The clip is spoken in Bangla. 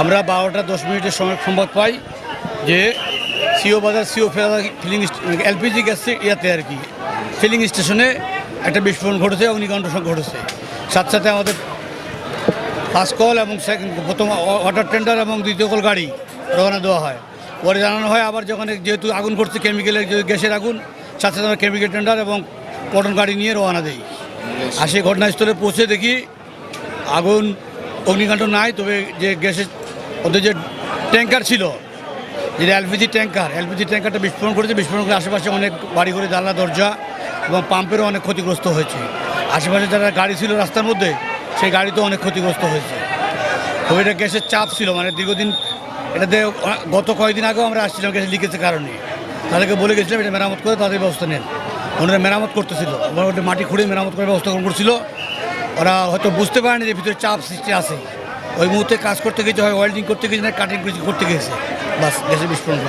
আমরা বারোটা দশ মিনিটের সময় সংবাদ পাই যে সিও বাজার, সিও ফেরা ফিলিং এলপিজি গ্যাস ইয়াতে আর কি। ফিলিং স্টেশনে একটা বিস্ফোরণ ঘটেছে, অগ্নিকাণ্ড ঘটেছে। সাথে সাথে আমাদের ফার্স্ট কল এবং প্রথম ওয়াটার টেন্ডার এবং দ্বিতীয় কল গাড়ি রওনা দেওয়া হয়। পরে জানানো হয় আবার যখন যেহেতু আগুন করছে কেমিক্যালের গ্যাসের আগুন, সাথে সাথে আমরা কেমিক্যাল টেন্ডার এবং পটন গাড়ি নিয়ে রওনা দিই। আর সেই ঘটনাস্থলে পৌঁছে দেখি আগুন, অগ্নিকাণ্ড নাই, তবে যে গ্যাসের ওদের যে ট্যাঙ্কার ছিল, যেটা এলপিজি ট্যাঙ্কার, এলপিজি ট্যাঙ্কারটা বিস্ফোরণ করেছে, বিস্ফোরণ করে আশেপাশে অনেক বাড়ি করে জানলা, দরজা এবং পাম্পেরও অনেক ক্ষতিগ্রস্ত হয়েছে। আশেপাশে যারা গাড়ি ছিল রাস্তার মধ্যে, সেই গাড়িতেও অনেক ক্ষতিগ্রস্ত হয়েছে। এটা গ্যাসের চাপ ছিল মানে দীর্ঘদিন এটাতে গত কয়েকদিন আগেও আমরা আসছিলাম গ্যাসের লিকেজের কারণে। তাদেরকে বলে গেছিলাম, এটা মেরামত করে তাদের ব্যবস্থা নেন। ওনারা মেরামত করতেছিল ওরা মাটি খুঁড়ে মেরামত করে ব্যবস্থা করছিল। ওরা হয়তো বুঝতে পারেনি যে ভিতরে চাপ সৃষ্টি আছে। ওই মুহূর্তে কাজ করতে গেছে হয় ওয়েল্ডিং করতে গেছে না কাটিং করতে গেছে বাস গ্যাসের বিস্ফোরণ